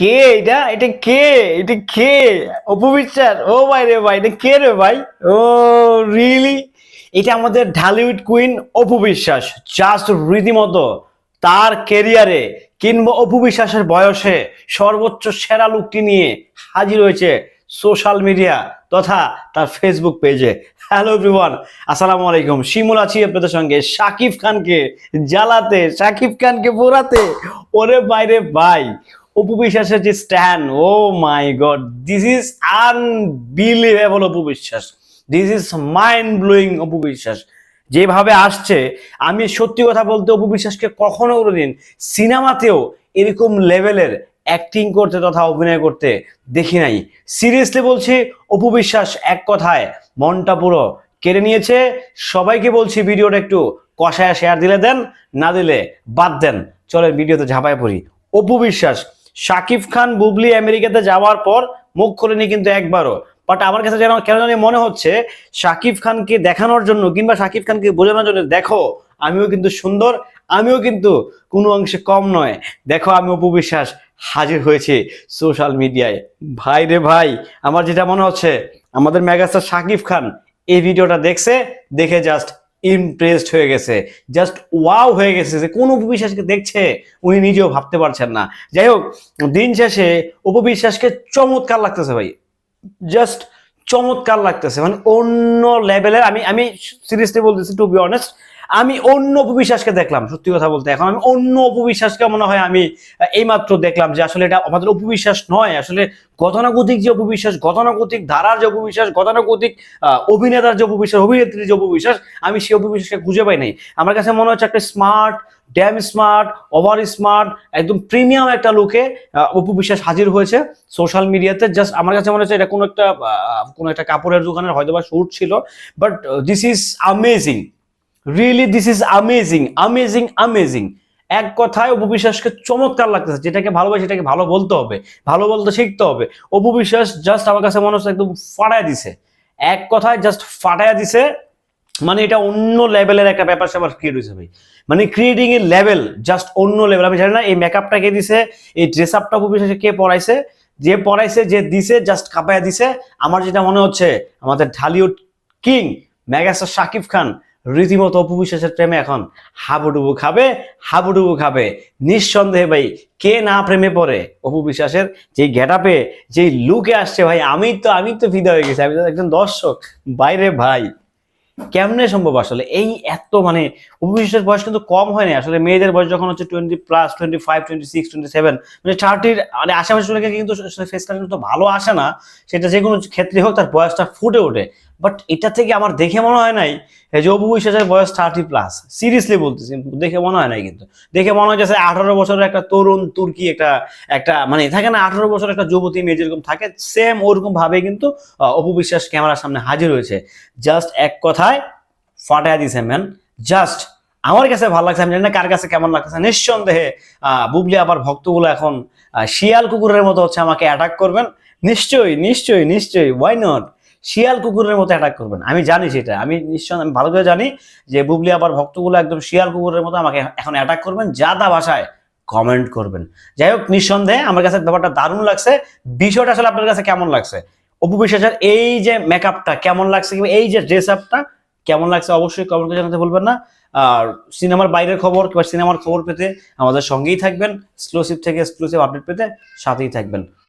কে এটা? এটা কে? এটা কে? অপু বিশ্বাস? ও ভাই রে ভাই, এটা কে রে ভাই? ও রিয়েলি এটা আমাদের ঢালিউড কুইন অপু বিশ্বাস। জাস্ট রীতিমতো তার কেরিয়ারে কিংবা অপু বিশ্বাসের বয়সে সর্বোচ্চ সেরা লুকটি নিয়ে হাজির হয়েছে সোশ্যাল মিডিয়া তথা তার ফেসবুক পেজে হ্যালো এভরিওয়ান আসসালামু আলাইকুম। শিমুল আছি আপনাদের সঙ্গে। শাকিব খানকে জ্বালাতে শাকিব খানকে পোড়াতে। ওরে বাইরে ভাই অপু বিশ্বাসের যে stand, oh my god this is unbelievable Apu Biswas. This is mind blowing Apu Biswas. যেভাবে আসছে, আমি সত্যি কথা বলতে অপু বিশ্বাসকে কখনো কোনোদিন সিনেমাতেও এরকম লেভেলের অ্যাক্টিং করতে তথা অভিনয় করতে দেখি নাই। সিরিয়াসলি বলছি, অপু বিশ্বাস এক কথায় মনটা পুরো কেড়ে নিয়েছে। সবাইকে বলছি, ভিডিওটা একটু কষায় শেয়ার দিলে দেন, না দিলে বাদ দেন। চলেন, ভিডিওতে ঝাঁপায় পড়ি। অপু বিশ্বাস শাকিব খান বুবলি আমেরিকাতে যাওয়ার পর মুখ খোলেনি কিন্তু একবারও। বাট আমার কাছে যেন কেন জানি মনে হচ্ছে, শাকিব খানকে দেখানোর জন্য কিংবা শাকিব খানকে বোঝানোর জন্য, দেখো, আমিও কিন্তু সুন্দর, আমিও কিন্তু কোনো অংশে কম নয়। দেখো, আমি অপু বিশ্বাস হাজির হয়েছে সোশ্যাল মিডিয়ায়। ভাই রে ভাই, আমার যেটা মনে হচ্ছে, আমাদের মেগাস্টার শাকিব খান এই ভিডিওটা দেখছে, দেখে জাস্ট ইমপ্রেসড হয়ে গেছে। জাস্ট ওয়াও হয়ে গেছে যে কোন উপবিশ্বাসকে দেখছে উনি নিজেও ভাবতে পারছেন না। যাই হোক, দিন শেষে উপবিশ্বাসকে চমৎকার লাগতেছে ভাই। জাস্ট চমৎকার লাগতেছে। মানে অন্য লেভেলের আমি আমি সিরিয়াসলি বলতেছি টু বি অনেস্ট আমি অন্য উপবিশ্বাসকে দেখলাম, সত্যি কথা বলতে। এখন আমি অন্য উপবিশ্বাসকে মনে হয় আমি এইমাত্র দেখলাম যে আসলে এটা আমাদের উপবিশ্বাস নয়। আসলে গতানুগতিক যে উপবিশ্বাস গতানুগতিক ধারার যে উপবিশ্বাস গতানুগতিক অভিনেতার যে উপবিশ্বাস অভিনেত্রীর যে উপবিশ্বাস আমি সেই উপবিশ্বাসকে খুঁজে পাই নাই। আমার কাছে মনে হচ্ছে একটা smart damn smart over smart একদম প্রিমিয়াম একটা লুকে উপবিশ্বাস হাজির হয়েছে সোশ্যাল মিডিয়াতে জাস্ট আমার কাছে মনে হচ্ছে এটা কোনো একটা কোনো একটা কাপড়ের দোকানের হয়তো বা শুট ছিল but this is amazing really this is amazing amazing amazing এক কথায় অপবিশ্বাসকে চমৎকার লাগতেছে। যেটাকে ভালোবাসে, সেটাকে ভালো বলতে হবে, ভালো বলতে শিখতে হবে। অপবিশ্বাস জাস্ট আমার কাছে মনে হচ্ছে একদম ফাটায় দিছে। এক কথায় জাস্ট ফাটায় দিছে মানে এটা অন্য লেভেলের একটা ব্যাপার স্যাপার ক্রিয়েট হয়েছে ভাই। মানে ক্রিয়েটিং এর লেভেল জাস্ট অন্য লেভেল আমি জানি না, এই মেকআপটা কে দিছে, এই ড্রেস আপটা অপবিশ্বাসে কে পড়াইছে? যে পড়াইছে, যে দিছে জাস্ট কাপায়া দিছে। আমার যেটা মনে হচ্ছে, আমাদের ঢালিউড কিং, মেগাস্টার শাকিব খান রীতিমতো অপবিশ্বাসের প্রেমে এখন হাবুডুবু খাবে হাবুডুবু খাবে। নিঃসন্দেহে ভাই, কে না প্রেমে পড়ে অপবিশ্বাসের যেই গেটাপে যেই লুকে আসছে ভাই, আমি তো আমি তো ফিদা হয়ে গেছি। আমি তো একজন দর্শক। বাইরে ভাই, কেমনে সম্ভব আসলে? এই এত মানে অপবিশ্বাসের বয়স কিন্তু কম হয়নি আসলে মেয়েদের বয়স যখন হচ্ছে twenty plus twenty five twenty six twenty seven মানে থার্টির মানে আশেপাশে চলে কিন্তু ফেস তো ভালো আসে না। সেটা যে কোনো ক্ষেত্রে হোক, তার বয়সটা ফুটে ওঠে। বাট এটা থেকে আমার দেখে মনে হয় নাই যে অপু বিশ্বাসের বয়স থার্টি প্লাস সিরিয়াসলি বলতেছি, দেখে মনে হয় নাই কিন্তু। দেখে মনে হয় যে আঠারো বছরের একটা তরুণ তুর্কি একটা একটা মানে থাকে না, আঠারো বছরের একটা যুবতী মেয়ে যেরকম থাকে সেম ওরকম ভাবে কিন্তু অপু বিশ্বাস ক্যামেরার সামনে হাজির হয়েছে। জাস্ট এক কথায় ফাটায় দিছে ম্যান জাস্ট আমার কাছে ভালো লাগছে, আমি জানি না কার কাছে কেমন লাগছে নিঃসন্দেহে বুবলি আবার ভক্তগুলো এখন শিয়াল কুকুরের মতো হচ্ছে আমাকে অ্যাটাক করবেন। নিশ্চয়ই নিশ্চয়ই নিশ্চয়ই ওয়াই নট শিয়াল কুকুরের মতো অ্যাটাক করবেন। আমি জানি সেটা। আমি নিশ্চয় আমি ভালো করে জানি যে বুবলি আবার ভক্তগুলো একদম শিয়াল কুকুরের মতো আমাকে এখন অ্যাটাক করবেন। যা তা ভাষায় কমেন্ট করবেন। যাই হোক, নিঃসন্দেহে আমার কাছে ব্যাপারটা দারুণ লাগছে। বিষয়টা আসলে আপনার কাছে কেমন লাগছে? অপু বিশ্বাসের এই যে মেকআপটা কেমন লাগছে কিংবা এই যে ড্রেস আপটা কেমন লাগছে অবশ্যই কমেন্ট করে জানাতে ভুলবেন না। আর সিনেমার বাইরের খবর কিংবা সিনেমার খবর পেতে আমাদের সঙ্গেই থাকবেন। এক্সক্লুসিভ থেকে এক্সক্লুসিভ আপডেট পেতে সাথেই থাকবেন।